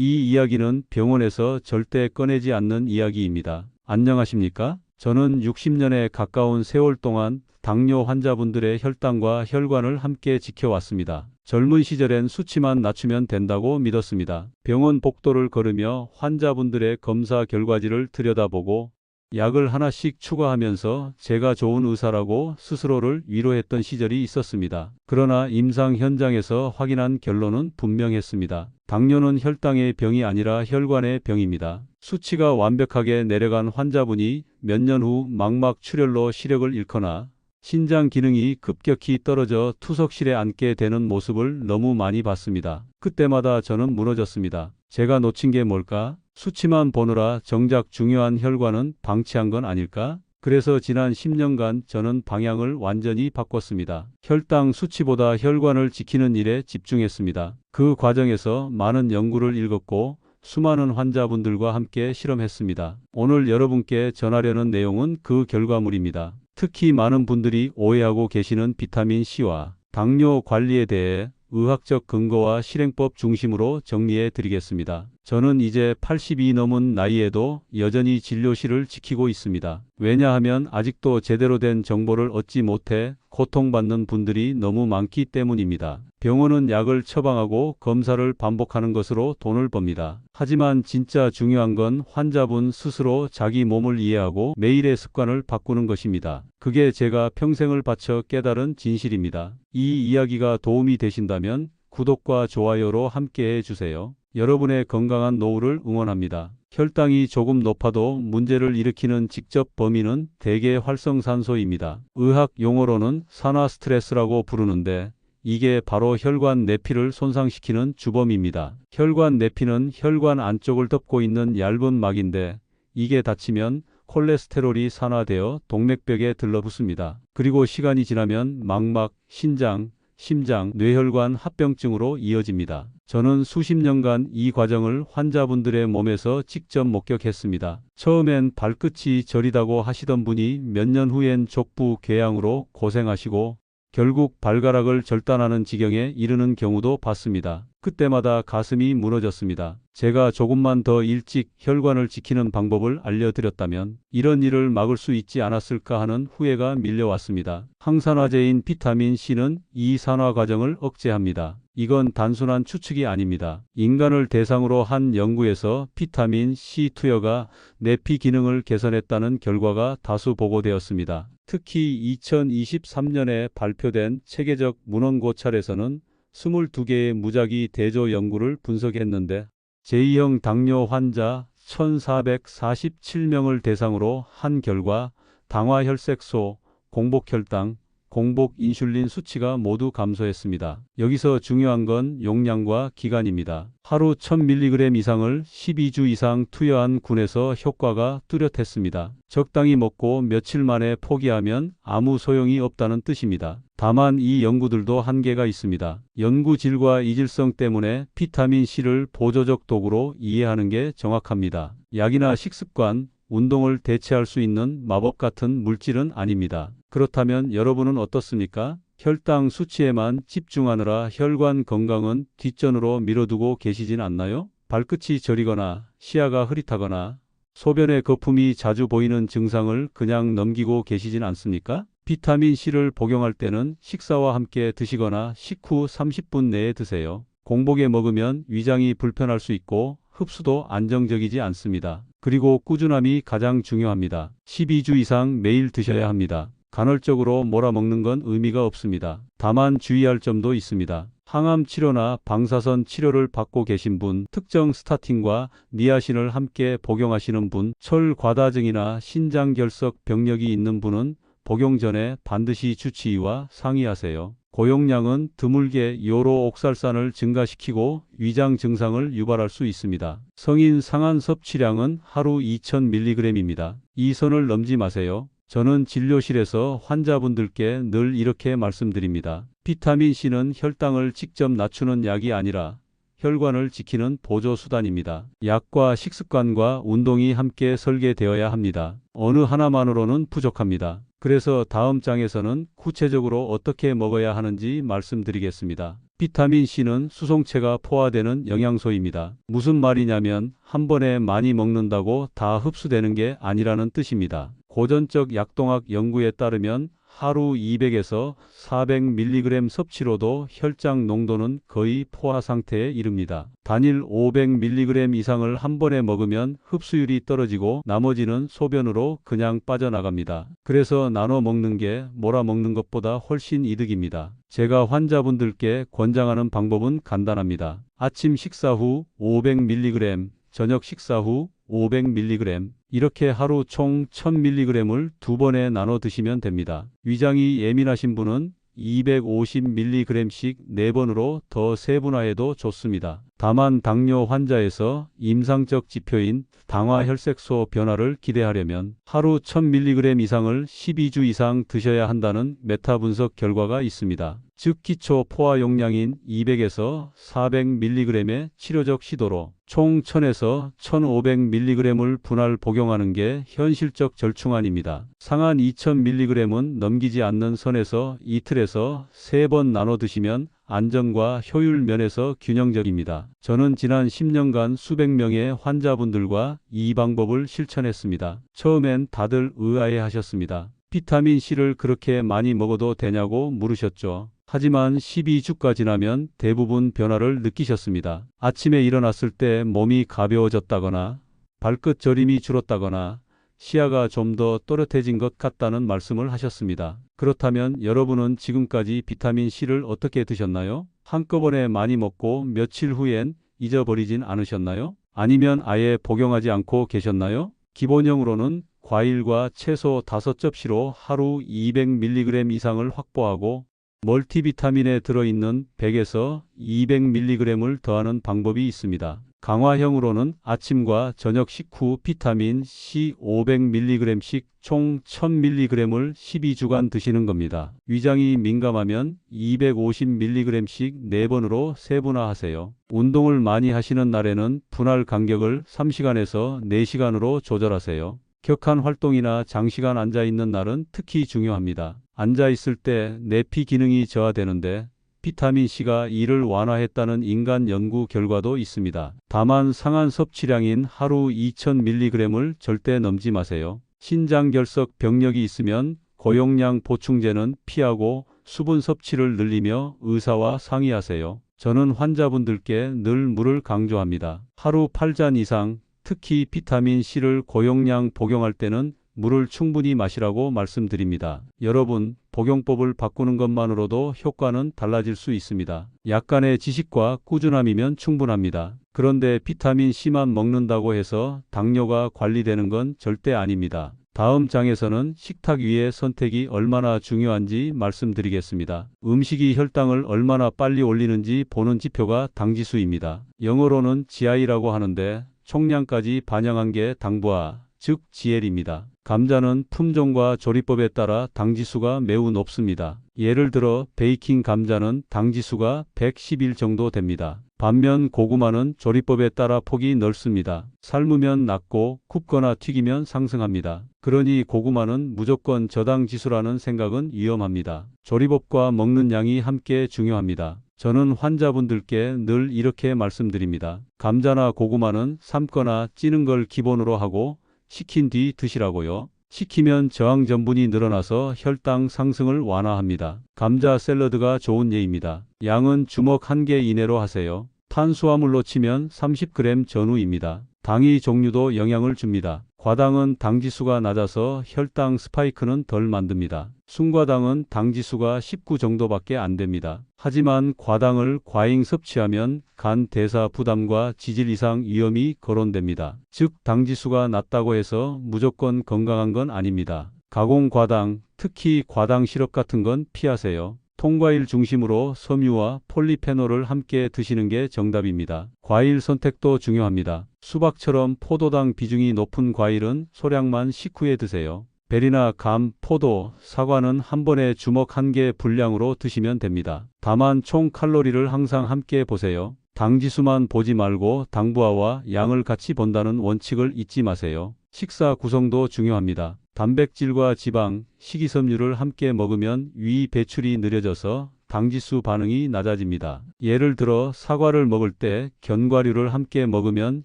이 이야기는 병원에서 절대 꺼내지 않는 이야기입니다. 안녕하십니까? 저는 60년에 가까운 세월 동안 당뇨 환자분들의 혈당과 혈관을 함께 지켜왔습니다. 젊은 시절엔 수치만 낮추면 된다고 믿었습니다. 병원 복도를 걸으며 환자분들의 검사 결과지를 들여다보고 약을 하나씩 추가하면서 제가 좋은 의사라고 스스로를 위로했던 시절이 있었습니다. 그러나 임상 현장에서 확인한 결론은 분명했습니다. 당뇨는 혈당의 병이 아니라 혈관의 병입니다. 수치가 완벽하게 내려간 환자분이 몇 년 후 망막 출혈로 시력을 잃거나 신장 기능이 급격히 떨어져 투석실에 앉게 되는 모습을 너무 많이 봤습니다. 그때마다 저는 무너졌습니다. 제가 놓친 게 뭘까? 수치만 보느라 정작 중요한 혈관은 방치한 건 아닐까? 그래서 지난 10년간 저는 방향을 완전히 바꿨습니다. 혈당 수치보다 혈관을 지키는 일에 집중했습니다. 그 과정에서 많은 연구를 읽었고 수많은 환자분들과 함께 실험했습니다. 오늘 여러분께 전하려는 내용은 그 결과물입니다. 특히 많은 분들이 오해하고 계시는 비타민 C와 당뇨 관리에 대해 의학적 근거와 실행법 중심으로 정리해 드리겠습니다. 저는 이제 80이 넘은 나이에도 여전히 진료실을 지키고 있습니다. 왜냐하면 아직도 제대로 된 정보를 얻지 못해 고통받는 분들이 너무 많기 때문입니다. 병원은 약을 처방하고 검사를 반복하는 것으로 돈을 법니다. 하지만 진짜 중요한 건 환자분 스스로 자기 몸을 이해하고 매일의 습관을 바꾸는 것입니다. 그게 제가 평생을 바쳐 깨달은 진실입니다. 이 이야기가 도움이 되신다면 구독과 좋아요로 함께 해주세요. 여러분의 건강한 노후를 응원합니다. 혈당이 조금 높아도 문제를 일으키는 직접 범인은 대개 활성산소입니다. 의학 용어로는 산화 스트레스라고 부르는데 이게 바로 혈관 내피를 손상시키는 주범입니다. 혈관 내피는 혈관 안쪽을 덮고 있는 얇은 막인데 이게 닫히면 콜레스테롤이 산화되어 동맥벽에 들러붙습니다. 그리고 시간이 지나면 망막, 신장, 심장, 뇌혈관 합병증으로 이어집니다. 저는 수십 년간 이 과정을 환자분들의 몸에서 직접 목격했습니다. 처음엔 발끝이 저리다고 하시던 분이 몇 년 후엔 족부 궤양으로 고생하시고 결국 발가락을 절단하는 지경에 이르는 경우도 봤습니다. 그때마다 가슴이 무너졌습니다. 제가 조금만 더 일찍 혈관을 지키는 방법을 알려드렸다면 이런 일을 막을 수 있지 않았을까 하는 후회가 밀려왔습니다. 항산화제인 비타민 C는 이 산화 과정을 억제합니다. 이건 단순한 추측이 아닙니다. 인간을 대상으로 한 연구에서 비타민 C 투여가 내피 기능을 개선했다는 결과가 다수 보고되었습니다. 특히 2023년에 발표된 체계적 문헌 고찰에서는 22개의 무작위 대조 연구를 분석했는데 제2형 당뇨 환자 1447명을 대상으로 한 결과 당화혈색소, 공복혈당, 공복 인슐린 수치가 모두 감소했습니다. 여기서 중요한 건 용량과 기간입니다. 하루 1000mg 이상을 12주 이상 투여한 군에서 효과가 뚜렷했습니다. 적당히 먹고 며칠 만에 포기하면 아무 소용이 없다는 뜻입니다. 다만 이 연구들도 한계가 있습니다. 연구 질과 이질성 때문에 비타민 C를 보조적 도구로 이해하는 게 정확합니다. 약이나 식습관, 운동을 대체할 수 있는 마법 같은 물질은 아닙니다. 그렇다면 여러분은 어떻습니까? 혈당 수치에만 집중하느라 혈관 건강은 뒷전으로 밀어두고 계시진 않나요? 발끝이 저리거나 시야가 흐릿하거나 소변의 거품이 자주 보이는 증상을 그냥 넘기고 계시진 않습니까? 비타민 C를 복용할 때는 식사와 함께 드시거나 식후 30분 내에 드세요. 공복에 먹으면 위장이 불편할 수 있고 흡수도 안정적이지 않습니다. 그리고 꾸준함이 가장 중요합니다. 12주 이상 매일 드셔야 합니다. 간헐적으로 몰아먹는 건 의미가 없습니다. 다만 주의할 점도 있습니다. 항암 치료나 방사선 치료를 받고 계신 분, 특정 스타틴과 니아신을 함께 복용하시는 분, 철 과다증이나 신장 결석 병력이 있는 분은 복용 전에 반드시 주치의와 상의하세요. 고용량은 드물게 요로 옥살산을 증가시키고 위장 증상을 유발할 수 있습니다. 성인 상한 섭취량은 하루 2000mg입니다. 이 선을 넘지 마세요. 저는 진료실에서 환자분들께 늘 이렇게 말씀드립니다. 비타민 C는 혈당을 직접 낮추는 약이 아니라 혈관을 지키는 보조 수단입니다. 약과 식습관과 운동이 함께 설계되어야 합니다. 어느 하나만으로는 부족합니다. 그래서 다음 장에서는 구체적으로 어떻게 먹어야 하는지 말씀드리겠습니다. 비타민 C는 수송체가 포화되는 영양소입니다. 무슨 말이냐면 한 번에 많이 먹는다고 다 흡수되는 게 아니라는 뜻입니다. 고전적 약동학 연구에 따르면 하루 200에서 400mg 섭취로도 혈장 농도는 거의 포화 상태에 이릅니다. 단일 500mg 이상을 한 번에 먹으면 흡수율이 떨어지고 나머지는 소변으로 그냥 빠져나갑니다. 그래서 나눠 먹는 게 몰아 먹는 것보다 훨씬 이득입니다. 제가 환자분들께 권장하는 방법은 간단합니다. 아침 식사 후 500mg, 저녁 식사 후 500mg, 이렇게 하루 총 1000mg을 두 번에 나눠 드시면 됩니다. 위장이 예민하신 분은 250mg씩 4번으로 더 세분화해도 좋습니다. 다만 당뇨 환자에서 임상적 지표인 당화혈색소 변화를 기대하려면 하루 1000mg 이상을 12주 이상 드셔야 한다는 메타 분석 결과가 있습니다. 즉 기초 포화 용량인 200에서 400mg의 치료적 시도로 총 1000에서 1500mg을 분할 복용하는 게 현실적 절충안입니다. 상한 2000mg은 넘기지 않는 선에서 이틀에서 3번 나눠 드시면 안정과 효율 면에서 균형적입니다. 저는 지난 10년간 수백 명의 환자분들과 이 방법을 실천했습니다. 처음엔 다들 의아해 하셨습니다. 비타민 C를 그렇게 많이 먹어도 되냐고 물으셨죠. 하지만 12주가 지나면 대부분 변화를 느끼셨습니다. 아침에 일어났을 때 몸이 가벼워졌다거나 발끝 저림이 줄었다거나 시야가 좀 더 또렷해진 것 같다는 말씀을 하셨습니다. 그렇다면 여러분은 지금까지 비타민 C를 어떻게 드셨나요? 한꺼번에 많이 먹고 며칠 후엔 잊어버리진 않으셨나요? 아니면 아예 복용하지 않고 계셨나요? 기본형으로는 과일과 채소 5접시로 하루 200mg 이상을 확보하고 멀티비타민에 들어있는 100에서 200mg을 더하는 방법이 있습니다. 강화형으로는 아침과 저녁 식후 비타민 C 500mg씩 총 1000mg을 12주간 드시는 겁니다. 위장이 민감하면 250mg씩 4번으로 세분화하세요. 운동을 많이 하시는 날에는 분할 간격을 3시간에서 4시간으로 조절하세요. 격한 활동이나 장시간 앉아 있는 날은 특히 중요합니다. 앉아 있을 때 내피 기능이 저하되는데 비타민C가 이를 완화했다는 인간 연구 결과도 있습니다. 다만 상한 섭취량인 하루 2000mg을 절대 넘지 마세요. 신장결석 병력이 있으면 고용량 보충제는 피하고 수분 섭취를 늘리며 의사와 상의하세요. 저는 환자분들께 늘 물을 강조합니다. 하루 8잔 이상 특히 비타민 C를 고용량 복용할 때는 물을 충분히 마시라고 말씀드립니다. 여러분, 복용법을 바꾸는 것만으로도 효과는 달라질 수 있습니다. 약간의 지식과 꾸준함이면 충분합니다. 그런데 비타민 C만 먹는다고 해서 당뇨가 관리되는 건 절대 아닙니다. 다음 장에서는 식탁 위의 선택이 얼마나 중요한지 말씀드리겠습니다. 음식이 혈당을 얼마나 빨리 올리는지 보는 지표가 당지수입니다. 영어로는 GI라고 하는데 총량까지 반영한 게 당부하, 즉 GL입니다. 감자는 품종과 조리법에 따라 당지수가 매우 높습니다. 예를 들어 베이킹 감자는 당지수가 111 정도 됩니다. 반면 고구마는 조리법에 따라 폭이 넓습니다. 삶으면 낮고 굽거나 튀기면 상승합니다. 그러니 고구마는 무조건 저당 지수라는 생각은 위험합니다. 조리법과 먹는 양이 함께 중요합니다. 저는 환자분들께 늘 이렇게 말씀드립니다. 감자나 고구마는 삶거나 찌는 걸 기본으로 하고 식힌 뒤 드시라고요. 식히면 저항 전분이 늘어나서 혈당 상승을 완화합니다. 감자 샐러드가 좋은 예입니다. 양은 주먹 한 개 이내로 하세요. 탄수화물로 치면 30g 전후입니다. 당이 종류도 영향을 줍니다. 과당은 당지수가 낮아서 혈당 스파이크는 덜 만듭니다. 순과당은 당지수가 19 정도밖에 안 됩니다. 하지만 과당을 과잉 섭취하면 간 대사 부담과 지질 이상 위험이 거론됩니다. 즉 당지수가 낮다고 해서 무조건 건강한 건 아닙니다. 가공 과당, 특히 과당 시럽 같은 건 피하세요. 통과일 중심으로 섬유와 폴리페놀을 함께 드시는 게 정답입니다. 과일 선택도 중요합니다. 수박처럼 포도당 비중이 높은 과일은 소량만 식후에 드세요. 베리나 감, 포도, 사과는 한 번에 주먹 한 개 분량으로 드시면 됩니다. 다만 총 칼로리를 항상 함께 보세요. 당지수만 보지 말고 당부하와 양을 같이 본다는 원칙을 잊지 마세요. 식사 구성도 중요합니다. 단백질과 지방, 식이섬유를 함께 먹으면 위 배출이 느려져서 당지수 반응이 낮아집니다. 예를 들어 사과를 먹을 때 견과류를 함께 먹으면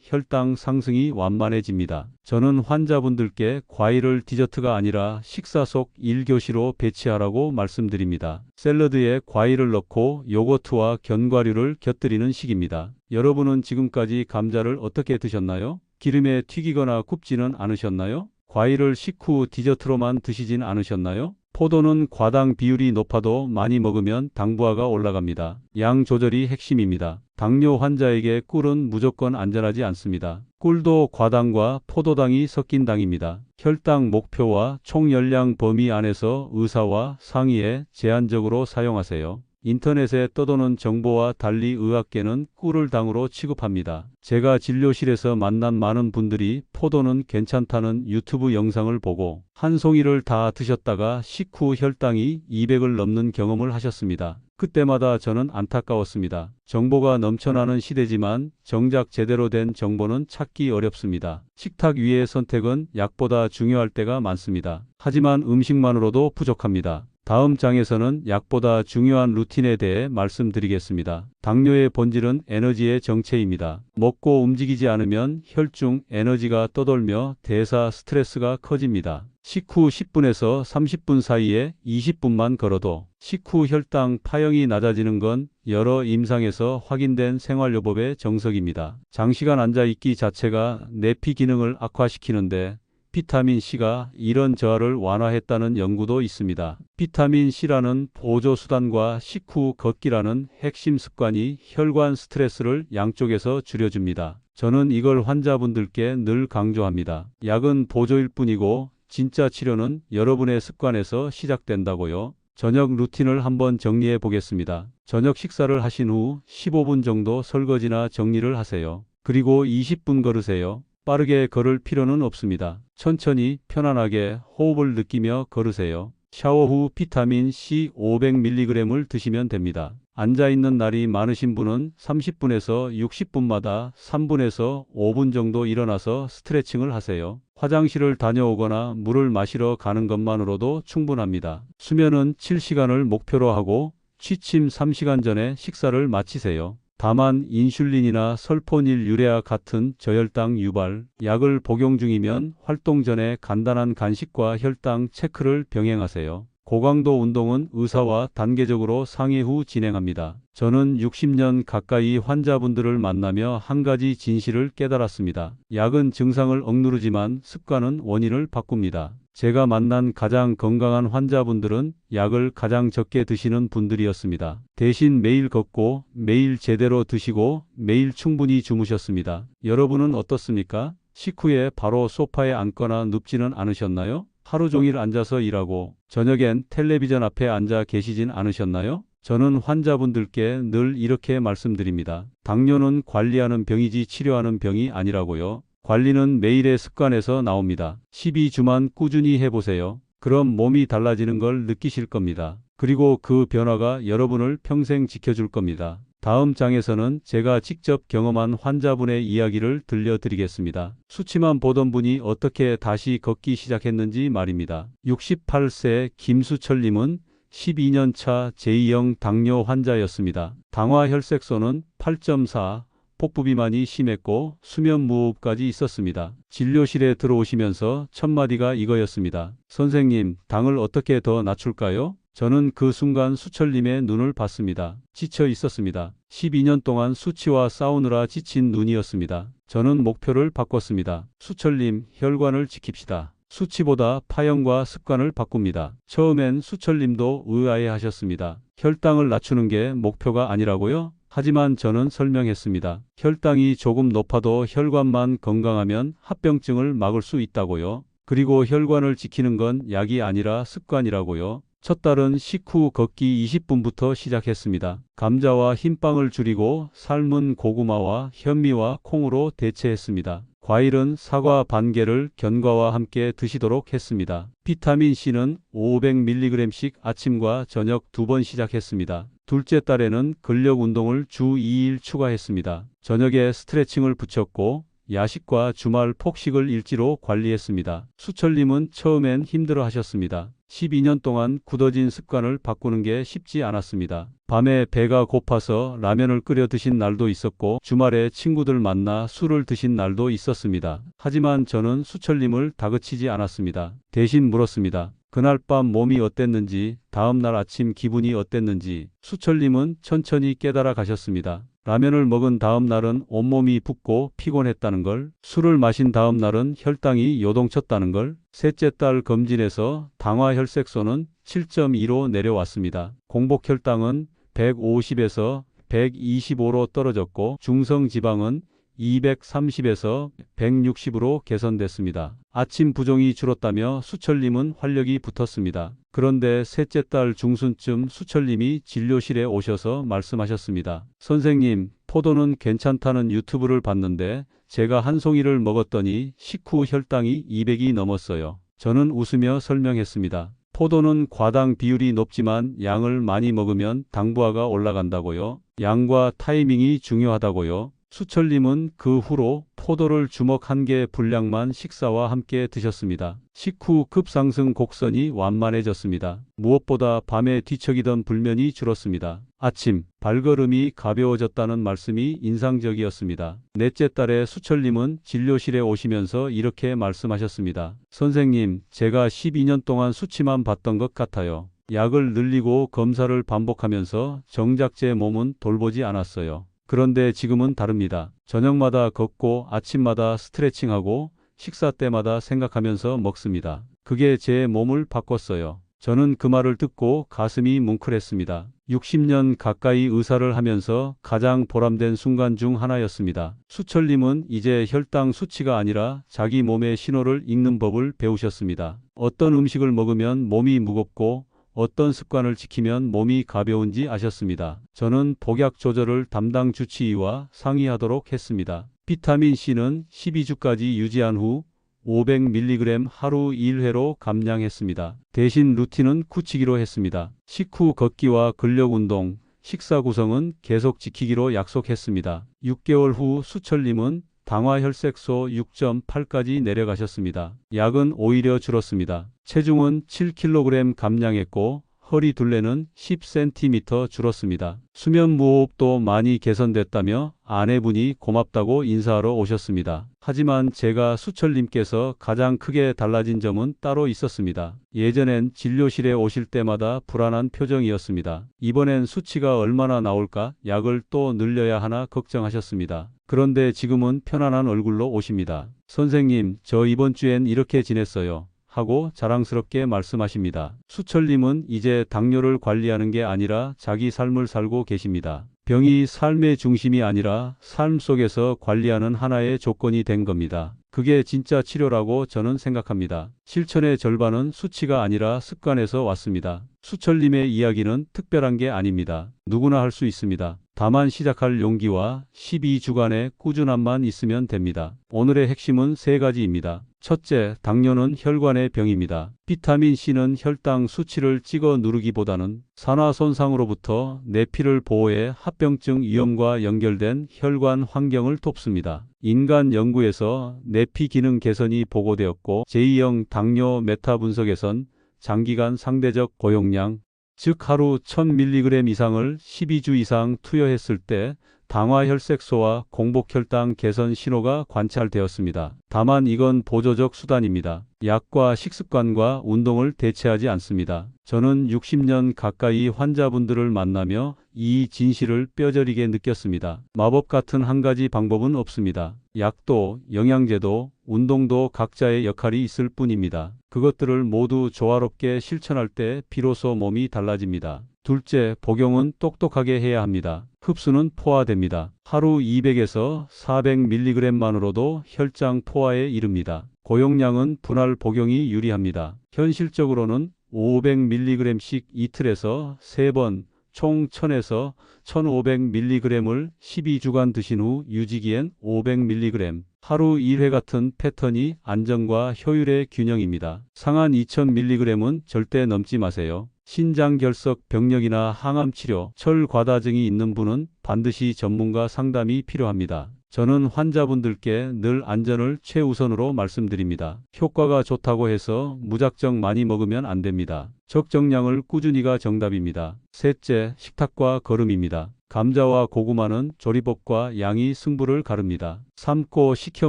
혈당 상승이 완만해집니다. 저는 환자분들께 과일을 디저트가 아니라 식사 속 1교시로 배치하라고 말씀드립니다. 샐러드에 과일을 넣고 요거트와 견과류를 곁들이는 식입니다. 여러분은 지금까지 감자를 어떻게 드셨나요? 기름에 튀기거나 굽지는 않으셨나요? 과일을 식후 디저트로만 드시진 않으셨나요? 포도는 과당 비율이 높아도 많이 먹으면 당부하가 올라갑니다. 양 조절이 핵심입니다. 당뇨 환자에게 꿀은 무조건 안전하지 않습니다. 꿀도 과당과 포도당이 섞인 당입니다. 혈당 목표와 총열량 범위 안에서 의사와 상의해 제한적으로 사용하세요. 인터넷에 떠도는 정보와 달리 의학계는 꿀을 당으로 취급합니다. 제가 진료실에서 만난 많은 분들이 포도는 괜찮다는 유튜브 영상을 보고 한 송이를 다 드셨다가 식후 혈당이 200을 넘는 경험을 하셨습니다. 그때마다 저는 안타까웠습니다. 정보가 넘쳐나는 시대지만 정작 제대로 된 정보는 찾기 어렵습니다. 식탁 위의 선택은 약보다 중요할 때가 많습니다. 하지만 음식만으로도 부족합니다. 다음 장에서는 약보다 중요한 루틴에 대해 말씀드리겠습니다. 당뇨의 본질은 에너지의 정체입니다. 먹고 움직이지 않으면 혈중 에너지가 떠돌며 대사 스트레스가 커집니다. 식후 10분에서 30분 사이에 20분만 걸어도 식후 혈당 파형이 낮아지는 건 여러 임상에서 확인된 생활요법의 정석입니다. 장시간 앉아 있기 자체가 내피 기능을 악화시키는데 비타민 C가 이런 저하를 완화했다는 연구도 있습니다. 비타민 C라는 보조 수단과 식후 걷기라는 핵심 습관이 혈관 스트레스를 양쪽에서 줄여줍니다. 저는 이걸 환자분들께 늘 강조합니다. 약은 보조일 뿐이고 진짜 치료는 여러분의 습관에서 시작된다고요. 저녁 루틴을 한번 정리해 보겠습니다. 저녁 식사를 하신 후 15분 정도 설거지나 정리를 하세요. 그리고 20분 걸으세요. 빠르게 걸을 필요는 없습니다. 천천히 편안하게 호흡을 느끼며 걸으세요. 샤워 후 비타민 C 500mg을 드시면 됩니다. 앉아 있는 날이 많으신 분은 30분에서 60분마다 3분에서 5분 정도 일어나서 스트레칭을 하세요. 화장실을 다녀오거나 물을 마시러 가는 것만으로도 충분합니다. 수면은 7시간을 목표로 하고 취침 3시간 전에 식사를 마치세요. 다만 인슐린이나 설포닐 유레아 같은 저혈당 유발 약을 복용 중이면 활동 전에 간단한 간식과 혈당 체크를 병행하세요. 고강도 운동은 의사와 단계적으로 상의 후 진행합니다. 저는 60년 가까이 환자분들을 만나며 한 가지 진실을 깨달았습니다. 약은 증상을 억누르지만 습관은 원인을 바꿉니다. 제가 만난 가장 건강한 환자분들은 약을 가장 적게 드시는 분들이었습니다. 대신 매일 걷고 매일 제대로 드시고 매일 충분히 주무셨습니다. 여러분은 어떻습니까? 식후에 바로 소파에 앉거나 눕지는 않으셨나요? 하루 종일 앉아서 일하고 저녁엔 텔레비전 앞에 앉아 계시진 않으셨나요? 저는 환자분들께 늘 이렇게 말씀드립니다. 당뇨는 관리하는 병이지 치료하는 병이 아니라고요. 관리는 매일의 습관에서 나옵니다. 12주만 꾸준히 해보세요. 그럼 몸이 달라지는 걸 느끼실 겁니다. 그리고 그 변화가 여러분을 평생 지켜줄 겁니다. 다음 장에서는 제가 직접 경험한 환자분의 이야기를 들려드리겠습니다. 수치만 보던 분이 어떻게 다시 걷기 시작했는지 말입니다. 68세 김수철님은 12년 차 제2형 당뇨 환자였습니다. 당화 혈색소는 8.4, 복부 비만이 심했고 수면 무호흡까지 있었습니다. 진료실에 들어오시면서 첫 마디가 이거였습니다. 선생님, 당을 어떻게 더 낮출까요? 저는 그 순간 수철님의 눈을 봤습니다. 지쳐 있었습니다. 12년 동안 수치와 싸우느라 지친 눈이었습니다. 저는 목표를 바꿨습니다. 수철님, 혈관을 지킵시다. 수치보다 파형과 습관을 바꿉니다. 처음엔 수철님도 의아해 하셨습니다. 혈당을 낮추는 게 목표가 아니라고요? 하지만 저는 설명했습니다. 혈당이 조금 높아도 혈관만 건강하면 합병증을 막을 수 있다고요. 그리고 혈관을 지키는 건 약이 아니라 습관이라고요. 첫 달은 식후 걷기 20분부터 시작했습니다. 감자와 흰빵을 줄이고 삶은 고구마와 현미와 콩으로 대체했습니다. 과일은 사과 반 개를 견과와 함께 드시도록 했습니다. 비타민 C는 500mg씩 아침과 저녁 두 번 시작했습니다. 둘째 달에는 근력 운동을 주 2일 추가했습니다. 저녁에 스트레칭을 붙였고 야식과 주말 폭식을 일지로 관리했습니다. 수철님은 처음엔 힘들어 하셨습니다. 12년 동안 굳어진 습관을 바꾸는 게 쉽지 않았습니다. 밤에 배가 고파서 라면을 끓여 드신 날도 있었고 주말에 친구들 만나 술을 드신 날도 있었습니다. 하지만 저는 수철님을 다그치지 않았습니다. 대신 물었습니다. 그날 밤 몸이 어땠는지, 다음 날 아침 기분이 어땠는지 수철님은 천천히 깨달아 가셨습니다. 라면을 먹은 다음 날은 온몸이 붓고 피곤했다는 걸, 술을 마신 다음 날은 혈당이 요동쳤다는 걸, 셋째 딸 검진에서 당화 혈색소는 7.2로 내려왔습니다. 공복 혈당은 150에서 125로 떨어졌고 중성 지방은 230에서 160으로 개선됐습니다. 아침 부종이 줄었다며 수철님은 활력이 붙었습니다. 그런데 셋째 딸 중순쯤 수철님이 진료실에 오셔서 말씀하셨습니다. 선생님, 포도는 괜찮다는 유튜브를 봤는데 제가 한 송이를 먹었더니 식후 혈당이 200이 넘었어요. 저는 웃으며 설명했습니다. 포도는 과당 비율이 높지만 양을 많이 먹으면 당부하가 올라간다고요. 양과 타이밍이 중요하다고요. 수철님은 그 후로 포도를 주먹 한 개 분량만 식사와 함께 드셨습니다. 식후 급상승 곡선이 완만해졌습니다. 무엇보다 밤에 뒤척이던 불면이 줄었습니다. 아침 발걸음이 가벼워졌다는 말씀이 인상적이었습니다. 넷째 딸의 수철님은 진료실에 오시면서 이렇게 말씀하셨습니다. 선생님, 제가 12년 동안 수치만 봤던 것 같아요. 약을 늘리고 검사를 반복하면서 정작 제 몸은 돌보지 않았어요. 그런데 지금은 다릅니다. 저녁마다 걷고 아침마다 스트레칭하고 식사 때마다 생각하면서 먹습니다. 그게 제 몸을 바꿨어요. 저는 그 말을 듣고 가슴이 뭉클했습니다. 60년 가까이 의사를 하면서 가장 보람된 순간 중 하나였습니다. 수철님은 이제 혈당 수치가 아니라 자기 몸의 신호를 읽는 법을 배우셨습니다. 어떤 음식을 먹으면 몸이 무겁고 어떤 습관을 지키면 몸이 가벼운지 아셨습니다. 저는 복약 조절을 담당 주치의와 상의하도록 했습니다. 비타민 C는 12주까지 유지한 후 500mg 하루 1회로 감량했습니다. 대신 루틴은 굳히기로 했습니다. 식후 걷기와 근력 운동, 식사 구성은 계속 지키기로 약속했습니다. 6개월 후 수철님은 당화 혈색소 6.8까지 내려가셨습니다. 약은 오히려 줄었습니다. 체중은 7kg 감량했고 허리 둘레는 10cm 줄었습니다. 수면 무호흡도 많이 개선됐다며 아내분이 고맙다고 인사하러 오셨습니다. 하지만 제가 수철님께서 가장 크게 달라진 점은 따로 있었습니다. 예전엔 진료실에 오실 때마다 불안한 표정이었습니다. 이번엔 수치가 얼마나 나올까 약을 또 늘려야 하나 걱정하셨습니다. 그런데 지금은 편안한 얼굴로 오십니다. 선생님, 저 이번 주엔 이렇게 지냈어요. 하고 자랑스럽게 말씀하십니다. 수철님은 이제 당뇨를 관리하는 게 아니라 자기 삶을 살고 계십니다. 병이 삶의 중심이 아니라 삶 속에서 관리하는 하나의 조건이 된 겁니다. 그게 진짜 치료라고 저는 생각합니다. 실천의 절반은 수치가 아니라 습관에서 왔습니다. 수철님의 이야기는 특별한 게 아닙니다. 누구나 할 수 있습니다. 다만 시작할 용기와 12주간의 꾸준함만 있으면 됩니다. 오늘의 핵심은 세 가지입니다. 첫째, 당뇨는 혈관의 병입니다. 비타민 C는 혈당 수치를 찍어 누르기보다는 산화 손상으로부터 내 피를 보호해 합병증 위험과 연결된 혈관 환경을 돕습니다. 인간 연구에서 내피 기능 개선이 보고되었고 제2형 당뇨 메타 분석에선 장기간 상대적 고용량, 즉 하루 1000mg 이상을 12주 이상 투여했을 때 당화 혈색소와 공복 혈당 개선 신호가 관찰되었습니다. 다만 이건 보조적 수단입니다. 약과 식습관과 운동을 대체하지 않습니다. 저는 60년 가까이 환자분들을 만나며 이 진실을 뼈저리게 느꼈습니다. 마법 같은 한 가지 방법은 없습니다. 약도, 영양제도, 운동도 각자의 역할이 있을 뿐입니다. 그것들을 모두 조화롭게 실천할 때 비로소 몸이 달라집니다. 둘째, 복용은 똑똑하게 해야 합니다. 흡수는 포화됩니다. 하루 200에서 400mg만으로도 혈장 포화에 이릅니다. 고용량은 분할 복용이 유리합니다. 현실적으로는 500mg씩 이틀에서 3번, 총 1000에서 1500mg을 12주간 드신 후 유지기엔 500mg, 하루 1회 같은 패턴이 안정과 효율의 균형입니다. 상한 2000mg은 절대 넘지 마세요. 신장결석 병력이나 항암치료, 철과다증이 있는 분은 반드시 전문가 상담이 필요합니다. 저는 환자분들께 늘 안전을 최우선으로 말씀드립니다. 효과가 좋다고 해서 무작정 많이 먹으면 안 됩니다. 적정량을 꾸준히가 정답입니다. 셋째, 식탁과 걸음입니다. 감자와 고구마는 조리법과 양이 승부를 가릅니다. 삶고 식혀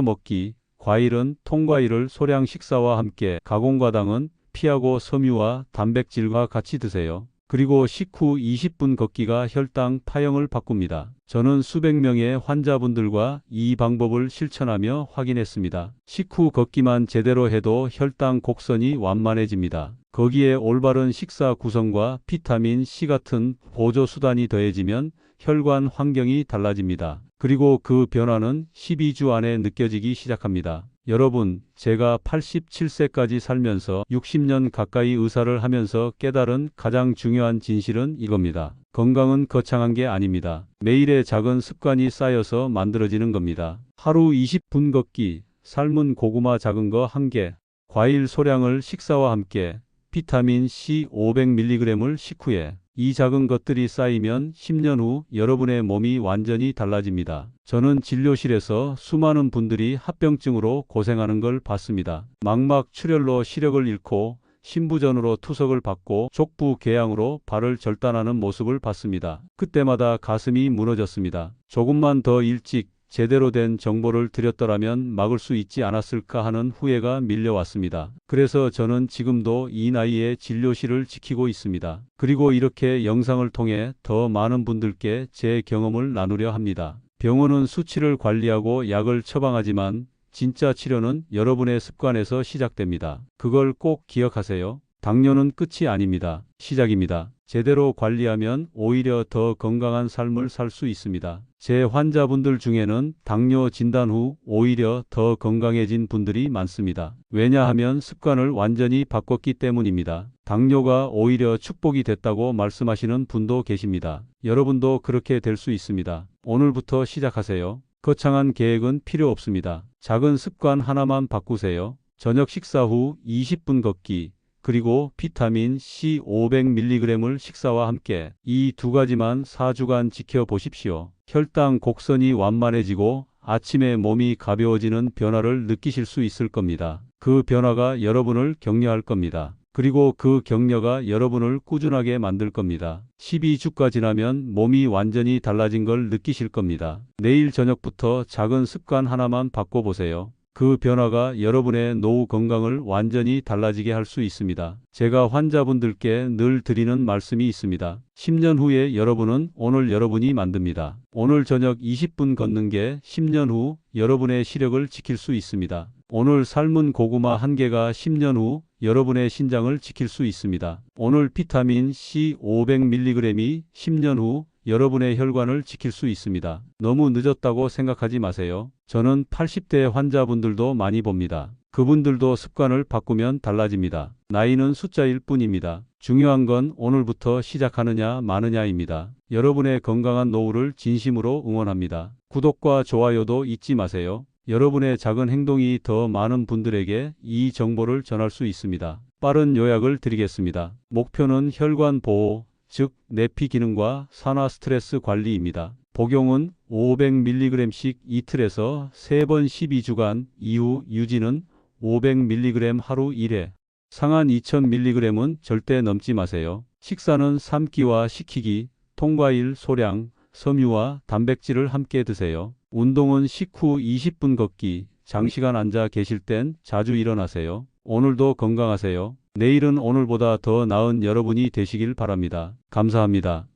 먹기, 과일은 통과일을 소량 식사와 함께 가공과당은 피하고 섬유와 단백질과 같이 드세요. 그리고 식후 20분 걷기가 혈당 파형을 바꿉니다. 저는 수백 명의 환자분들과 이 방법을 실천하며 확인했습니다. 식후 걷기만 제대로 해도 혈당 곡선이 완만해집니다. 거기에 올바른 식사 구성과 비타민 C 같은 보조 수단이 더해지면 혈관 환경이 달라집니다. 그리고 그 변화는 12주 안에 느껴지기 시작합니다. 여러분, 제가 87세까지 살면서 60년 가까이 의사를 하면서 깨달은 가장 중요한 진실은 이겁니다. 건강은 거창한 게 아닙니다. 매일의 작은 습관이 쌓여서 만들어지는 겁니다. 하루 20분 걷기, 삶은 고구마 작은 거 1개, 과일 소량을 식사와 함께, 비타민 C 500mg을 식후에, 이 작은 것들이 쌓이면 10년 후 여러분의 몸이 완전히 달라집니다. 저는 진료실에서 수많은 분들이 합병증으로 고생하는 걸 봤습니다. 망막 출혈로 시력을 잃고 신부전으로 투석을 받고 족부 궤양으로 발을 절단하는 모습을 봤습니다. 그때마다 가슴이 무너졌습니다. 조금만 더 일찍 제대로 된 정보를 드렸더라면 막을 수 있지 않았을까 하는 후회가 밀려왔습니다. 그래서 저는 지금도 이 나이에 진료실을 지키고 있습니다. 그리고 이렇게 영상을 통해 더 많은 분들께 제 경험을 나누려 합니다. 병원은 수치를 관리하고 약을 처방하지만 진짜 치료는 여러분의 습관에서 시작됩니다. 그걸 꼭 기억하세요. 당뇨는 끝이 아닙니다. 시작입니다. 제대로 관리하면 오히려 더 건강한 삶을 살 수 있습니다. 제 환자분들 중에는 당뇨 진단 후 오히려 더 건강해진 분들이 많습니다. 왜냐하면 습관을 완전히 바꿨기 때문입니다. 당뇨가 오히려 축복이 됐다고 말씀하시는 분도 계십니다. 여러분도 그렇게 될 수 있습니다. 오늘부터 시작하세요. 거창한 계획은 필요 없습니다. 작은 습관 하나만 바꾸세요. 저녁 식사 후 20분 걷기, 그리고 비타민 C 500mg을 식사와 함께 이 두 가지만 4주간 지켜보십시오. 혈당 곡선이 완만해지고 아침에 몸이 가벼워지는 변화를 느끼실 수 있을 겁니다. 그 변화가 여러분을 격려할 겁니다. 그리고 그 격려가 여러분을 꾸준하게 만들 겁니다. 12주가 지나면 몸이 완전히 달라진 걸 느끼실 겁니다. 내일 저녁부터 작은 습관 하나만 바꿔보세요. 그 변화가 여러분의 노후 건강을 완전히 달라지게 할 수 있습니다. 제가 환자분들께 늘 드리는 말씀이 있습니다. 10년 후에 여러분은 오늘 여러분이 만듭니다. 오늘 저녁 20분 걷는 게 10년 후 여러분의 시력을 지킬 수 있습니다. 오늘 삶은 고구마 한 개가 10년 후 여러분의 신장을 지킬 수 있습니다. 오늘 비타민 C 500mg이 10년 후 여러분의 혈관을 지킬 수 있습니다. 너무 늦었다고 생각하지 마세요. 저는 80대 환자분들도 많이 봅니다. 그분들도 습관을 바꾸면 달라집니다. 나이는 숫자일 뿐입니다. 중요한 건 오늘부터 시작하느냐 마느냐입니다. 여러분의 건강한 노후를 진심으로 응원합니다. 구독과 좋아요도 잊지 마세요. 여러분의 작은 행동이 더 많은 분들에게 이 정보를 전할 수 있습니다. 빠른 요약을 드리겠습니다. 목표는 혈관 보호, 즉 내피 기능과 산화 스트레스 관리입니다. 복용은 500mg씩 이틀에서 3번 12주간 이후 유지는 500mg 하루 1회. 상한 2000mg은 절대 넘지 마세요. 식사는 삶기와 식히기, 통과일 소량, 섬유와 단백질을 함께 드세요. 운동은 식후 20분 걷기, 장시간 앉아 계실 땐 자주 일어나세요. 오늘도 건강하세요. 내일은 오늘보다 더 나은 여러분이 되시길 바랍니다. 감사합니다.